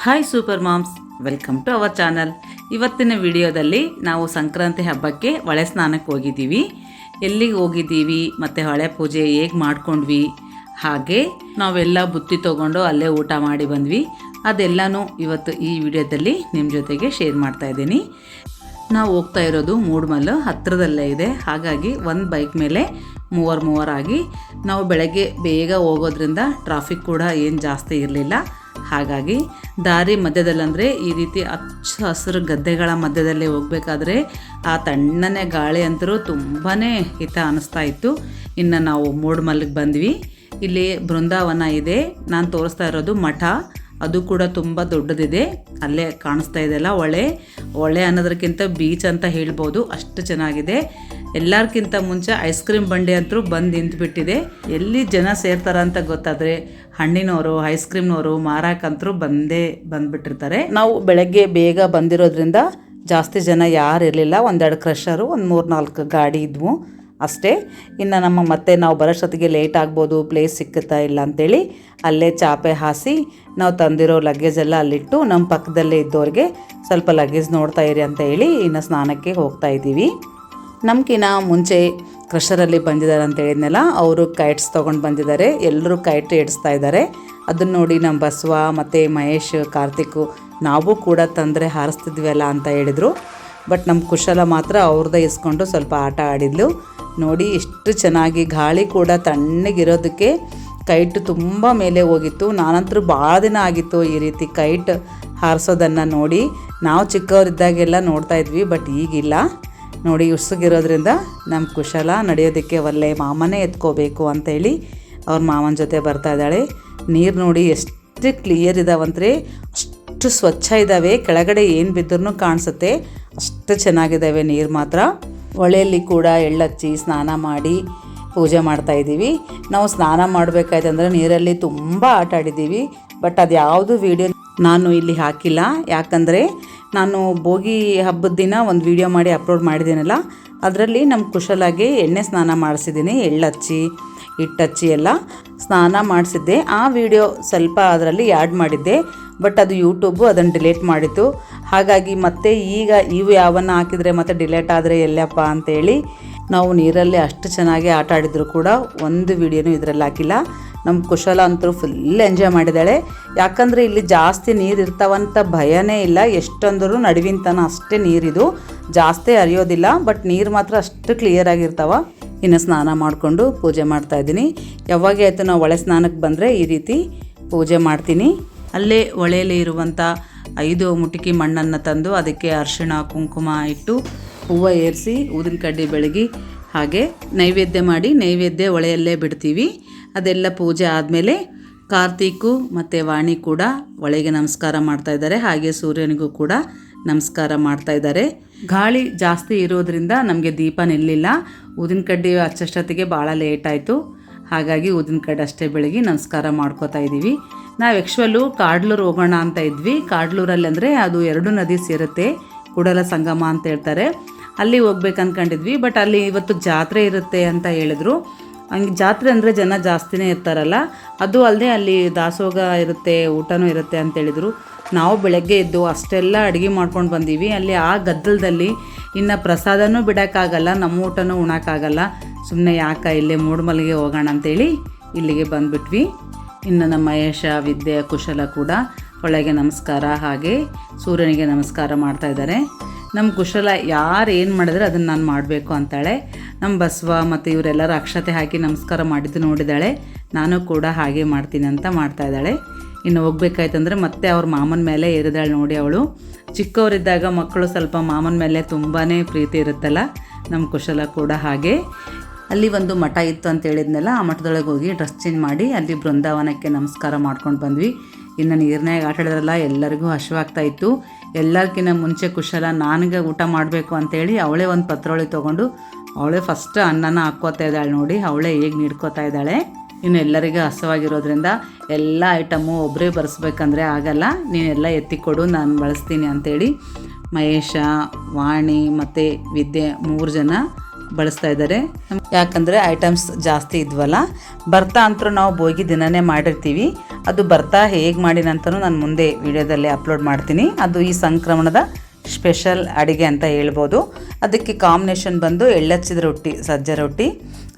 Hi super moms welcome to our channel ಇವತ್ತಿನ ವಿಡಿಯೋದಲ್ಲಿ ನಾವು ಸಂಕ್ರಾಂತಿ ಹಬ್ಬಕ್ಕೆ ಹೊಳೆ ಸ್ನಾನಕ್ಕೆ ಹೋಗಿದ್ದೀವಿ. ಎಲ್ಲಿಗೆ ಹೋಗಿದ್ದೀವಿ, ಮತ್ತು ಹೊಳೆ ಪೂಜೆ ಹೇಗೆ ಮಾಡ್ಕೊಂಡ್ವಿ, ಹಾಗೆ ನಾವೆಲ್ಲ ಬುತ್ತಿ ತೊಗೊಂಡು ಅಲ್ಲೇ ಊಟ ಮಾಡಿ ಬಂದ್ವಿ. ಅದೆಲ್ಲನೂ ಇವತ್ತು ಈ ವಿಡಿಯೋದಲ್ಲಿ ನಿಮ್ಮ ಜೊತೆಗೆ ಶೇರ್ ಮಾಡ್ತಾ ಇದ್ದೀನಿ. ನಾವು ಹೋಗ್ತಾ ಇರೋದು ಮೂಡ್ಮಲ್ಲು ಹತ್ತಿರದಲ್ಲೇ ಇದೆ. ಹಾಗಾಗಿ ಒಂದು ಬೈಕ್ ಮೇಲೆ ಮೂವರು ಮೂವರಾಗಿ ನಾವು ಬೆಳಗ್ಗೆ ಬೇಗ ಹೋಗೋದ್ರಿಂದ ಟ್ರಾಫಿಕ್ ಕೂಡ ಏನು ಜಾಸ್ತಿ ಇರಲಿಲ್ಲ. ಹಾಗಾಗಿ ದಾರಿ ಮಧ್ಯದಲ್ಲಂದರೆ ಈ ರೀತಿ ಹಚ್ಚ ಹಸಿರು ಗದ್ದೆಗಳ ಮಧ್ಯದಲ್ಲಿ ಹೋಗಬೇಕಾದ್ರೆ ಆ ತಣ್ಣನೆ ಗಾಳಿ ಅಂತರೂ ತುಂಬಾ ಹಿತ ಅನ್ನಿಸ್ತಾ ಇತ್ತು. ಇನ್ನು ನಾವು ಮೂಡ್ಮಲ್ಗೆ ಬಂದ್ವಿ. ಇಲ್ಲಿ ಬೃಂದಾವನ ಇದೆ. ನಾನು ತೋರಿಸ್ತಾ ಇರೋದು ಮಠ. ಅದು ಕೂಡ ತುಂಬ ದೊಡ್ಡದಿದೆ. ಅಲ್ಲೇ ಕಾಣಿಸ್ತಾ ಇದೆಯಲ್ಲ ಹೊಳೆ ಹೊಳೆ ಅನ್ನೋದಕ್ಕಿಂತ ಬೀಚ್ ಅಂತ ಹೇಳ್ಬೋದು. ಅಷ್ಟು ಚೆನ್ನಾಗಿದೆ. ಎಲ್ಲರಿಗಿಂತ ಮುಂಚೆ ಐಸ್ ಕ್ರೀಮ್ ಬಂಡಿ ಅಂತೂ ಬಂದು ನಿಂತುಬಿಟ್ಟಿದೆ. ಎಲ್ಲಿ ಜನ ಸೇರ್ತಾರ ಅಂತ ಗೊತ್ತಾದರೆ ಹಣ್ಣಿನವರು ಐಸ್ ಕ್ರೀಮ್ನವರು ಮಾರಾಕಂತರೂ ಬಂದೇ ಬಂದ್ಬಿಟ್ಟಿರ್ತಾರೆ. ನಾವು ಬೆಳಗ್ಗೆ ಬೇಗ ಬಂದಿರೋದ್ರಿಂದ ಜಾಸ್ತಿ ಜನ ಯಾರು ಇರಲಿಲ್ಲ. ಒಂದೆರಡು ಕ್ರಷರು ಒಂದು ಮೂರು ನಾಲ್ಕು ಗಾಡಿ ಇದ್ವು ಅಷ್ಟೇ. ಇನ್ನು ನಮ್ಮ ಮತ್ತೆ ನಾವು ಬರೋಷ್ಟೊತ್ತಿಗೆ ಲೇಟ್ ಆಗ್ಬೋದು ಪ್ಲೇಸ್ ಸಿಕ್ಕುತ್ತಾ ಇಲ್ಲ ಅಂತೇಳಿ ಅಲ್ಲೇ ಚಾಪೆ ಹಾಸಿ ನಾವು ತಂದಿರೋ ಲಗೇಜ್ ಎಲ್ಲ ಅಲ್ಲಿಟ್ಟು ನಮ್ಮ ಪಕ್ಕದಲ್ಲೇ ಇದ್ದವ್ರಿಗೆ ಸ್ವಲ್ಪ ಲಗೇಜ್ ನೋಡ್ತಾ ಇರಿ ಅಂತ ಹೇಳಿ ಇನ್ನು ಸ್ನಾನಕ್ಕೆ ಹೋಗ್ತಾ ಇದ್ದೀವಿ. ನಮ್ಗಿನ್ನ ಮುಂಚೆ ಕ್ರಷರಲ್ಲಿ ಬಂದಿದ್ದಾರೆ ಅಂತ ಹೇಳಿದ್ನಲ್ಲ, ಅವರು ಕೈಟ್ಸ್ ತೊಗೊಂಡು ಬಂದಿದ್ದಾರೆ. ಎಲ್ಲರೂ ಕೈಟ್ ಎಡಿಸ್ತಾ ಇದ್ದಾರೆ. ಅದನ್ನು ನೋಡಿ ನಮ್ಮ ಬಸವ ಮತ್ತು ಮಹೇಶ್, ಕಾರ್ತಿಕ್ ನಾವು ಕೂಡ ತಂದರೆ ಹಾರಿಸ್ತಿದ್ವಲ್ಲ ಅಂತ ಹೇಳಿದರು. ಬಟ್ ನಮ್ಮ ಕುಶಲ ಮಾತ್ರ ಅವ್ರದ್ದೇ ಇಸ್ಕೊಂಡು ಸ್ವಲ್ಪ ಆಟ ಆಡಿದ್ಲು. ನೋಡಿ ಎಷ್ಟು ಚೆನ್ನಾಗಿ ಗಾಳಿ ಕೂಡ ತಣ್ಣಗಿರೋದಕ್ಕೆ ಕೈಟ್ ತುಂಬ ಮೇಲೆ ಹೋಗಿತ್ತು. ನಾನಂತರೂ ಭಾಳ ದಿನ ಆಗಿತ್ತು ಈ ರೀತಿ ಕೈಟ್ ಹಾರಿಸೋದನ್ನು ನೋಡಿ. ನಾವು ಚಿಕ್ಕವರಿದ್ದಾಗೆಲ್ಲ ನೋಡ್ತಾ ಇದ್ವಿ, ಬಟ್ ಈಗಿಲ್ಲ. ನೋಡಿ, ಉಸುಗಿರೋದ್ರಿಂದ ನಮ್ಮ ಕುಶಲ ನಡೆಯೋದಕ್ಕೆ ಒಲ್ಲೆ ಮಾಮನೇ ಎತ್ಕೋಬೇಕು ಅಂತೇಳಿ ಅವ್ರ ಮಾಮನ ಜೊತೆ ಬರ್ತಾ ಇದ್ದಾಳೆ. ನೀರು ನೋಡಿ ಎಷ್ಟು ಕ್ಲಿಯರ್ ಇದಾವಂತ್ರಿ. ಅಷ್ಟು ಸ್ವಚ್ಛ ಇದ್ದಾವೆ ಕೆಳಗಡೆ ಏನು ಬಿದ್ದರೂ ಕಾಣಿಸುತ್ತೆ. ಅಷ್ಟು ಚೆನ್ನಾಗಿದ್ದಾವೆ ನೀರು ಮಾತ್ರ. ಹೊಳೆಯಲ್ಲಿ ಕೂಡ ಎಳ್ಳಚ್ಚಿ ಸ್ನಾನ ಮಾಡಿ ಪೂಜೆ ಮಾಡ್ತಾ ಇದ್ದೀವಿ. ನಾವು ಸ್ನಾನ ಮಾಡಬೇಕಾಯ್ತಂದ್ರೆ ನೀರಲ್ಲಿ ತುಂಬ ಆಟ ಆಡಿದ್ದೀವಿ. ಬಟ್ ಅದು ಯಾವುದು ವೀಡಿಯೋ ನಾನು ಇಲ್ಲಿ ಹಾಕಿಲ್ಲ. ಯಾಕಂದರೆ ನಾನು ಭೋಗಿ ಹಬ್ಬದ ದಿನ ಒಂದು ವಿಡಿಯೋ ಮಾಡಿ ಅಪ್ಲೋಡ್ ಮಾಡಿದ್ದೀನಲ್ಲ, ಅದರಲ್ಲಿ ನಮ್ಮ ಕುಶಲಾಗಿ ಎಣ್ಣೆ ಸ್ನಾನ ಮಾಡಿಸಿದ್ದೀನಿ, ಎಳ್ಳಚ್ಚಿ, ಹಿಟ್ಟಚ್ಚಿ ಎಲ್ಲ ಸ್ನಾನ ಮಾಡಿಸಿದ್ದೆ. ಆ ವಿಡಿಯೋ ಸ್ವಲ್ಪ ಅದರಲ್ಲಿ ಆ್ಯಡ್ ಮಾಡಿದ್ದೆ ಬಟ್ ಅದು ಯೂಟ್ಯೂಬು ಅದನ್ನು ಡಿಲೀಟ್ ಮಾಡಿತ್ತು ಹಾಗಾಗಿ ಮತ್ತೆ ಈಗ ಇವು ಯಾವನ್ನ ಹಾಕಿದರೆ ಮತ್ತೆ ಡಿಲೇಟ್ ಆದರೆ ಎಲ್ಲಪ್ಪ ಅಂತೇಳಿ ನಾವು ನೀರಲ್ಲಿ ಅಷ್ಟು ಚೆನ್ನಾಗಿ ಆಟ ಆಡಿದ್ರು ಕೂಡ ಒಂದು ವಿಡಿಯೋನೂ ಇದರಲ್ಲಿ ಹಾಕಿಲ್ಲ. ನಮ್ಮ ಕುಶಲ ಅಂತೂ ಫುಲ್ ಎಂಜಾಯ್ ಮಾಡಿದ್ದಾಳೆ. ಯಾಕಂದರೆ ಇಲ್ಲಿ ಜಾಸ್ತಿ ನೀರು ಇರ್ತಾವಂತ ಭಯನೇ ಇಲ್ಲ. ಎಷ್ಟಂದರೂ ನಡುವಿನ ಅಷ್ಟೇ ನೀರಿದು ಜಾಸ್ತಿ ಹರಿಯೋದಿಲ್ಲ ಬಟ್ ನೀರು ಮಾತ್ರ ಅಷ್ಟು ಕ್ಲಿಯರ್ ಆಗಿರ್ತಾವ. ಇನ್ನು ಸ್ನಾನ ಮಾಡಿಕೊಂಡು ಪೂಜೆ ಮಾಡ್ತಾ ಇದ್ದೀನಿ. ಯಾವಾಗ ಆಯಿತು ನಾವು ಒಳೆ ಸ್ನಾನಕ್ಕೆ ಬಂದರೆ ಈ ರೀತಿ ಪೂಜೆ ಮಾಡ್ತೀನಿ. ಅಲ್ಲೇ ಒಳೆಯಲ್ಲಿ ಇರುವಂಥ ಐದು ಮುಟಿಕಿ ಮಣ್ಣನ್ನು ತಂದು ಅದಕ್ಕೆ ಅರಿಶಿಣ, ಕುಂಕುಮ ಇಟ್ಟು ಹೂವು ಏರಿಸಿ ಊದಿನ ಕಡ್ಡಿ ಬೆಳಗಿ ಹಾಗೆ ನೈವೇದ್ಯ ಮಾಡಿ ನೈವೇದ್ಯ ಒಳೆಯಲ್ಲೇ ಬಿಡ್ತೀವಿ. ಅದೆಲ್ಲ ಪೂಜೆ ಆದಮೇಲೆ ಕಾರ್ತೀಕು ಮತ್ತು ವಾಣಿ ಕೂಡ ಒಳಗೆ ನಮಸ್ಕಾರ ಮಾಡ್ತಾ ಇದ್ದಾರೆ. ಹಾಗೆ ಸೂರ್ಯನಿಗೂ ಕೂಡ ನಮಸ್ಕಾರ ಮಾಡ್ತಾ ಇದ್ದಾರೆ. ಗಾಳಿ ಜಾಸ್ತಿ ಇರೋದ್ರಿಂದ ನಮಗೆ ದೀಪ ನಿಲ್ಲಿಲ್ಲ. ಊದಿನ ಕಡ್ಡಿ ಹಚ್ಚಷ್ಟೊತ್ತಿಗೆ ಭಾಳ ಲೇಟ್ ಆಯಿತು. ಹಾಗಾಗಿ ಊದಿನ ಕಡ್ಡಿ ಅಷ್ಟೇ ಬೆಳಗ್ಗೆ ನಮಸ್ಕಾರ ಮಾಡ್ಕೋತಾ ಇದ್ದೀವಿ. ನಾವು ಯಕ್ಷಲು ಕಾಡ್ಲೂರು ಹೋಗೋಣ ಅಂತ ಇದ್ವಿ. ಕಾಡ್ಲೂರಲ್ಲಿ ಅಂದರೆ ಅದು ಎರಡು ನದಿ ಸೇರುತ್ತೆ. ಕೂಡಲ ಸಂಗಮ ಅಂತ ಹೇಳ್ತಾರೆ. ಅಲ್ಲಿ ಹೋಗ್ಬೇಕು ಅಂದ್ಕೊಂಡಿದ್ವಿ ಬಟ್ ಅಲ್ಲಿ ಇವತ್ತು ಜಾತ್ರೆ ಇರುತ್ತೆ ಅಂತ ಹೇಳಿದ್ರು. ಹಂಗೆ ಜಾತ್ರೆ ಅಂದರೆ ಜನ ಜಾಸ್ತಿನೇ ಇರ್ತಾರಲ್ಲ. ಅದು ಅಲ್ಲದೆ ಅಲ್ಲಿ ದಾಸೋಗ ಇರುತ್ತೆ, ಊಟನೂ ಇರುತ್ತೆ ಅಂತೇಳಿದರು ನಾವು ಬೆಳಗ್ಗೆ ಎದ್ದು ಅಷ್ಟೆಲ್ಲ ಅಡುಗೆ ಮಾಡ್ಕೊಂಡು ಬಂದೀವಿ. ಅಲ್ಲಿ ಆ ಗದ್ದಲದಲ್ಲಿ ಇನ್ನು ಪ್ರಸಾದನೂ ಬಿಡೋಕ್ಕಾಗಲ್ಲ, ನಮ್ಮ ಊಟನೂ ಉಣೋಕ್ಕಾಗಲ್ಲ. ಸುಮ್ಮನೆ ಯಾಕೆ ಇಲ್ಲೇ ಮೂಡ್ಮಲ್ಲಿಗೆ ಹೋಗೋಣ ಅಂತೇಳಿ ಇಲ್ಲಿಗೆ ಬಂದುಬಿಟ್ವಿ. ಇನ್ನು ನಮ್ಮ ಮಹೇಶ ವಿದ್ಯೆ, ಕುಶಲ ಕೂಡ ಒಳಗೆ ನಮಸ್ಕಾರ ಹಾಗೆ ಸೂರ್ಯನಿಗೆ ನಮಸ್ಕಾರ ಮಾಡ್ತಾ ಇದ್ದಾರೆ. ನಮ್ಮ ಕುಶಲ ಯಾರು ಏನು ಮಾಡಿದ್ರೆ ಅದನ್ನು ನಾನು ಮಾಡಬೇಕು ಅಂತಾಳೆ. ನಮ್ಮ ಬಸವ ಮತ್ತು ಇವರೆಲ್ಲರೂ ಅಕ್ಷತೆ ಹಾಕಿ ನಮಸ್ಕಾರ ಮಾಡಿದ್ದು ನೋಡಿದಾಳೆ. ನಾನು ಕೂಡ ಹಾಗೆ ಮಾಡ್ತೀನಿ ಅಂತ ಮಾಡ್ತಾ ಇದ್ದಾಳೆ. ಇನ್ನು ಹೋಗ್ಬೇಕಾಯ್ತಂದ್ರೆ ಮತ್ತೆ ಅವ್ರ ಮಾಮನ ಮೇಲೆ ಏರಿದಾಳೆ ನೋಡಿ ಅವಳು. ಚಿಕ್ಕವರಿದ್ದಾಗ ಮಕ್ಕಳು ಸ್ವಲ್ಪ ಮಾಮನ ಮೇಲೆ ತುಂಬಾ ಪ್ರೀತಿ ಇರುತ್ತಲ್ಲ. ನಮ್ಮ ಕುಶಲ ಕೂಡ ಹಾಗೆ. ಅಲ್ಲಿ ಒಂದು ಮಠ ಇತ್ತು ಅಂತ ಹೇಳಿದ್ನಲ್ಲ, ಆ ಮಠದೊಳಗೆ ಹೋಗಿ ಡ್ರೆಸ್ ಚೇಂಜ್ ಮಾಡಿ ಅಲ್ಲಿ ಬೃಂದಾವನಕ್ಕೆ ನಮಸ್ಕಾರ ಮಾಡ್ಕೊಂಡು ಬಂದ್ವಿ. ಇನ್ನು ನೀರಿನಾಗ ಆಟ ಆಡಿದ್ರಲ್ಲ, ಎಲ್ಲರಿಗೂ ಹಸಿವಾಗ್ತಾ ಇತ್ತು. ಎಲ್ಲರಿಗಿಂತ ಮುಂಚೆ ಕುಶಲ, ನನಗೆ ಊಟ ಮಾಡಬೇಕು ಅಂತೇಳಿ ಅವಳೇ ಒಂದು ಪತ್ರೊಳಿ ತೊಗೊಂಡು, ಅವಳೇ ಫಸ್ಟ್ ಅನ್ನನ ಹಾಕ್ಕೋತಾ ಇದ್ದಾಳೆ ನೋಡಿ, ಅವಳೇ ಹೇಗೆ ನೀಡ್ಕೋತಾ ಇದ್ದಾಳೆ. ಇನ್ನು ಎಲ್ಲರಿಗೂ ಹಸವಾಗಿರೋದ್ರಿಂದ ಎಲ್ಲ ಐಟಮು ಒಬ್ಬರೇ ಬರೆಸ್ಬೇಕಂದ್ರೆ ಆಗಲ್ಲ, ನೀನೆಲ್ಲ ಎತ್ತಿಕೊಡು, ನಾನು ಬಳಸ್ತೀನಿ ಅಂತೇಳಿ ಮಹೇಶ, ವಾಣಿ ಮತ್ತು ವಿದ್ಯೆ ಮೂರು ಜನ ಬಳಸ್ತಾ ಇದ್ದಾರೆ. ಯಾಕಂದರೆ ಐಟಮ್ಸ್ ಜಾಸ್ತಿ ಇದ್ವಲ್ಲ, ಬರ್ತಾ ಅಂತರೂ ನಾವು ಬೋಗಿ ದಿನನೇ ಮಾಡಿರ್ತೀವಿ. ಅದು ಬರ್ತಾ ಹೇಗೆ ಮಾಡಿನಂತನೂ ನಾನು ಮುಂದೆ ವಿಡಿಯೋದಲ್ಲಿ ಅಪ್ಲೋಡ್ ಮಾಡ್ತೀನಿ. ಅದು ಈ ಸಂಕ್ರಮಣದ ಸ್ಪೆಷಲ್ ಅಡುಗೆ ಅಂತ ಹೇಳ್ಬೋದು. ಅದಕ್ಕೆ ಕಾಂಬಿನೇಷನ್ ಬಂದು ಎಳ್ಳಚ್ಚಿದ ರೊಟ್ಟಿ, ಸಜ್ಜೆ ರೊಟ್ಟಿ.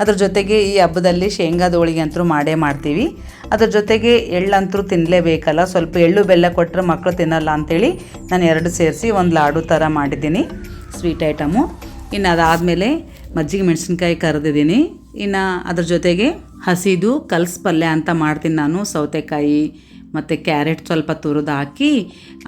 ಅದ್ರ ಜೊತೆಗೆ ಈ ಹಬ್ಬದಲ್ಲಿ ಶೇಂಗಾದ ಹೋಳಿಗೆ ಅಂತೂ ಮಾಡೇ ಮಾಡ್ತೀವಿ. ಅದ್ರ ಜೊತೆಗೆ ಎಳ್ಳಂತೂ ತಿನ್ನಲೇಬೇಕಲ್ಲ ಸ್ವಲ್ಪ ಎಳ್ಳು ಬೆಲ್ಲ ಕೊಟ್ಟರೆ ಮಕ್ಕಳು ತಿನ್ನಲ್ಲ ಅಂಥೇಳಿ ನಾನು ಎರಡು ಸೇರಿಸಿ ಒಂದು ಲಾಡು ಥರ ಮಾಡಿದ್ದೀನಿ, ಸ್ವೀಟ್ ಐಟಮು. ಇನ್ನು ಅದಾದಮೇಲೆ ಮಜ್ಜಿಗೆ ಮೆಣಸಿನ್ಕಾಯಿ ಕರೆದಿದ್ದೀನಿ. ಇನ್ನು ಅದ್ರ ಜೊತೆಗೆ ಹಸಿದು ಕಲ್ಸ್ ಪಲ್ಯ ಅಂತ ಮಾಡ್ತೀನಿ ನಾನು, ಸೌತೆಕಾಯಿ ಮತ್ತು ಕ್ಯಾರೆಟ್ ಸ್ವಲ್ಪ ತುರಿದು ಹಾಕಿ,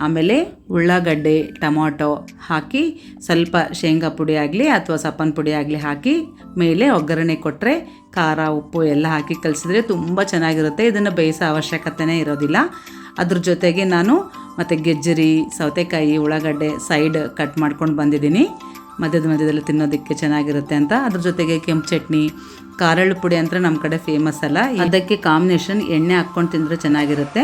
ಆಮೇಲೆ ಉಳ್ಳಾಗಡ್ಡೆ, ಟೊಮಾಟೊ ಹಾಕಿ, ಸ್ವಲ್ಪ ಶೇಂಗಾ ಪುಡಿ ಆಗಲಿ ಅಥವಾ ಸಪ್ಪನ ಪುಡಿ ಆಗಲಿ ಹಾಕಿ, ಮೇಲೆ ಒಗ್ಗರಣೆ ಕೊಟ್ಟರೆ ಖಾರ, ಉಪ್ಪು ಎಲ್ಲ ಹಾಕಿ ಕಲಿಸಿದ್ರೆ ತುಂಬ ಚೆನ್ನಾಗಿರುತ್ತೆ. ಇದನ್ನು ಬೇಯಿಸೋ ಅವಶ್ಯಕತೆನೇ ಇರೋದಿಲ್ಲ. ಅದ್ರ ಜೊತೆಗೆ ನಾನು ಮತ್ತು ಗೆಜ್ಜರಿ, ಸೌತೆಕಾಯಿ, ಉಳ್ಳಾಗಡ್ಡೆ ಸೈಡ್ ಕಟ್ ಮಾಡ್ಕೊಂಡು ಬಂದಿದ್ದೀನಿ. ಮಧ್ಯದ ಮಧ್ಯದಲ್ಲಿ ತಿನ್ನೋದಕ್ಕೆ ಚೆನ್ನಾಗಿರುತ್ತೆ ಅಂತ. ಅದ್ರ ಜೊತೆಗೆ ಕೆಂಪು ಚಟ್ನಿ ಕಾರಳು ಪುಡಿ ಅಂತ ನಮ್ಮ ಕಡೆ ಫೇಮಸ್ ಅಲ್ಲ. ಅದಕ್ಕೆ ಕಾಂಬಿನೇಷನ್ ಎಣ್ಣೆ ಹಾಕ್ಕೊಂಡು ತಿಂದರೆ ಚೆನ್ನಾಗಿರುತ್ತೆ.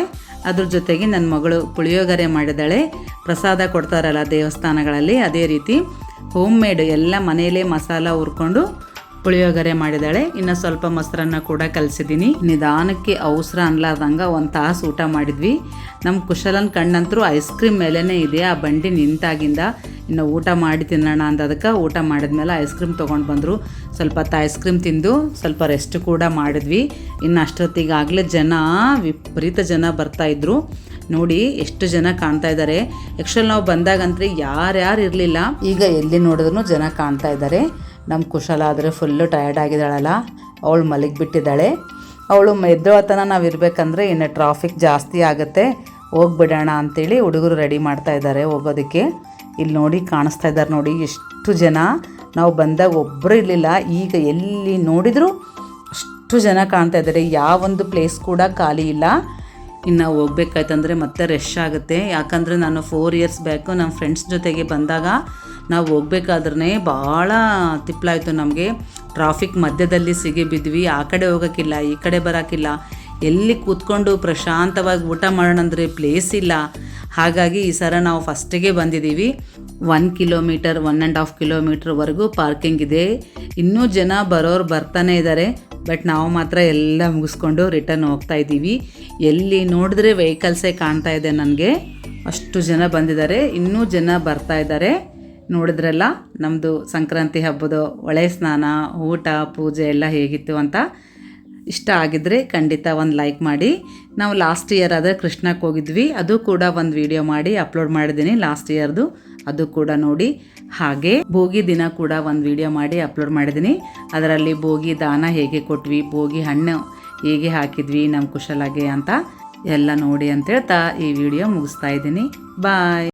ಅದ್ರ ಜೊತೆಗೆ ನನ್ನ ಮಗಳು ಪುಳಿಯೋಗರೆ ಮಾಡಿದಾಳೆ ಪ್ರಸಾದ ಕೊಡ್ತಾರಲ್ಲ ದೇವಸ್ಥಾನಗಳಲ್ಲಿ, ಅದೇ ರೀತಿ ಹೋಮ್ ಮೇಡ್ ಎಲ್ಲ ಮನೆಯಲ್ಲೇ ಮಸಾಲ ಹುರ್ಕೊಂಡು ಪುಳಿಯೋಗರೆ ಮಾಡಿದಾಳೆ ಇನ್ನು ಸ್ವಲ್ಪ ಮೊಸರನ್ನ ಕೂಡ ಕಲಿಸಿದ್ದೀನಿ. ನಿಧಾನಕ್ಕೆ ಅವಸರ ಅನ್ಲಾರ್ದಂಗೆ ಒಂದು ತಾಸು ಊಟ ಮಾಡಿದ್ವಿ. ನಮ್ಮ ಕುಶಲನ್ ಕಣ್ಣಂತರೂ ಐಸ್ ಕ್ರೀಮ್ ಮೇಲೇ ಇದೆ. ಆ ಬಂಡಿ ನಿಂತಾಗಿಂದ ಇನ್ನು ಊಟ ಮಾಡಿ ತಿನ್ನೋಣ ಅಂತ ಅದಕ್ಕೆ ಊಟ ಮಾಡಿದ್ಮೇಲೆ ಐಸ್ ಕ್ರೀಮ್ ತೊಗೊಂಡು ಬಂದರು. ಸ್ವಲ್ಪ ಹೊತ್ತು ಐಸ್ ಕ್ರೀಮ್ ತಿಂದು ಸ್ವಲ್ಪ ರೆಸ್ಟ್ ಕೂಡ ಮಾಡಿದ್ವಿ. ಇನ್ನು ಅಷ್ಟೊತ್ತಿಗಾಗಲೇ ಜನ, ವಿಪರೀತ ಜನ ಬರ್ತಾಯಿದ್ರು ನೋಡಿ ಎಷ್ಟು ಜನ ಕಾಣ್ತಾ ಇದ್ದಾರೆ. ಆ್ಯಕ್ಚುಲ್ ನಾವು ಬಂದಾಗಂತೂ ಯಾರ್ಯಾರು ಇರಲಿಲ್ಲ. ಈಗ ಎಲ್ಲಿ ನೋಡಿದ್ರು ಜನ ಕಾಣ್ತಾ ಇದ್ದಾರೆ. ನಮ್ಮ ಕುಶಲ ಆದರೆ ಫುಲ್ಲು ಟಯರ್ಡ್ ಆಗಿದ್ದಾಳಲ್ಲ. ಅವಳು ಮಲಗಿಬಿಟ್ಟಿದ್ದಾಳೆ. ಅವಳು ಎದ್ದೊಳತನ ನಾವು ಇರಬೇಕಂದ್ರೆ ಇನ್ನು ಟ್ರಾಫಿಕ್ ಜಾಸ್ತಿ ಆಗುತ್ತೆ. ಹೋಗ್ಬಿಡೋಣ ಅಂತೇಳಿ ಹುಡುಗರು ರೆಡಿ ಮಾಡ್ತಾ ಇದ್ದಾರೆ ಹೋಗೋದಕ್ಕೆ. ಇಲ್ಲಿ ನೋಡಿ ಕಾಣಿಸ್ತಾ ಇದ್ದಾರೆ ನೋಡಿ, ಎಷ್ಟು ಜನ ನಾವು ಬಂದಾಗ ಒಬ್ಬರು ಇರಲಿಲ್ಲ. ಈಗ ಎಲ್ಲಿ ನೋಡಿದರೂ ಅಷ್ಟು ಜನ ಕಾಣ್ತಾ ಇದ್ದಾರೆ. ಯಾವೊಂದು ಪ್ಲೇಸ್ ಕೂಡ ಖಾಲಿ ಇಲ್ಲ. ಇನ್ನು ಹೋಗ್ಬೇಕಾಯ್ತಂದ್ರೆ ಮತ್ತೆ ರಶ್ ಆಗುತ್ತೆ. ಯಾಕಂದರೆ ನಾನು ಫೋರ್ ಇಯರ್ಸ್ ಬ್ಯಾಕು ನಮ್ಮ ಫ್ರೆಂಡ್ಸ್ ಜೊತೆಗೆ ಬಂದಾಗ ನಾವು ಹೋಗ್ಬೇಕಾದ್ರೆ ಭಾಳ ತಿಪ್ಪಲಾಯಿತು ನಮಗೆ. ಟ್ರಾಫಿಕ್ ಮಧ್ಯದಲ್ಲಿ ಸಿಗಿ ಬಿದ್ವಿ. ಆ ಕಡೆ ಹೋಗೋಕ್ಕಿಲ್ಲ, ಈ ಕಡೆ ಬರೋಕ್ಕಿಲ್ಲ. ಎಲ್ಲಿ ಕೂತ್ಕೊಂಡು ಪ್ರಶಾಂತವಾಗಿ ಊಟ ಮಾಡೋಣ ಅಂದರೆ ಪ್ಲೇಸ್ ಇಲ್ಲ. ಹಾಗಾಗಿ ಈ ಸಲ ನಾವು ಫಸ್ಟಿಗೆ ಬಂದಿದ್ದೀವಿ. One kilometre one and half ಕಿಲೋಮೀಟ್ರ್ವರೆಗೂ parking ಇದೆ. ಇನ್ನೂ ಜನ ಬರೋರು ಬರ್ತಾನೆ ಇದ್ದಾರೆ ಬಟ್ ನಾವು ಮಾತ್ರ ಎಲ್ಲ ಮುಗಿಸ್ಕೊಂಡು ರಿಟರ್ನ್ ಹೋಗ್ತಾ ಇದ್ದೀವಿ. ಎಲ್ಲಿ ನೋಡಿದ್ರೆ ವೆಹಿಕಲ್ಸೇ ಕಾಣ್ತಾ ಇದೆ ನನಗೆ. ಅಷ್ಟು ಜನ ಬಂದಿದ್ದಾರೆ. ಇನ್ನೂ ಜನ ಬರ್ತಾ ಇದ್ದಾರೆ. ನೋಡಿದ್ರಲ್ಲ ನಮ್ಮದು ಸಂಕ್ರಾಂತಿ ಹಬ್ಬದ ಒಳೆ ಸ್ನಾನ, ಊಟ, ಪೂಜೆ ಎಲ್ಲ ಹೇಗಿತ್ತು ಅಂತ. ಇಷ್ಟ ಆಗಿದ್ರೆ ಖಂಡಿತ ಒಂದು ಲೈಕ್ ಮಾಡಿ. ನಾವು ಲಾಸ್ಟ್ ಇಯರ್ ಆದರೆ ಕೃಷ್ಣಕ್ಕೆ ಹೋಗಿದ್ವಿ. ಅದು ಕೂಡ ಒಂದು ವಿಡಿಯೋ ಮಾಡಿ ಅಪ್ಲೋಡ್ ಮಾಡಿದ್ದೀನಿ ಲಾಸ್ಟ್ ಇಯರ್ದು ಅದು ಕೂಡ ನೋಡಿ. ಹಾಗೆ ಭೋಗಿ ದಿನ ಕೂಡ ಒಂದು ವಿಡಿಯೋ ಮಾಡಿ ಅಪ್ಲೋಡ್ ಮಾಡಿದ್ದೀನಿ. ಅದರಲ್ಲಿ ಭೋಗಿ ದಾನ ಹೇಗೆ ಕೊಟ್ವಿ, ಭೋಗಿ ಹಣ್ಣು ಹೇಗೆ ಹಾಕಿದ್ವಿ ನಮ್ಮ ಕುಶಲಾಗೆ ಅಂತ ಎಲ್ಲ ನೋಡಿ ಅಂತ ಹೇಳ್ತಾ ಈ ವಿಡಿಯೋ ಮುಗಿಸ್ತಾ ಇದ್ದೀನಿ. ಬಾಯ್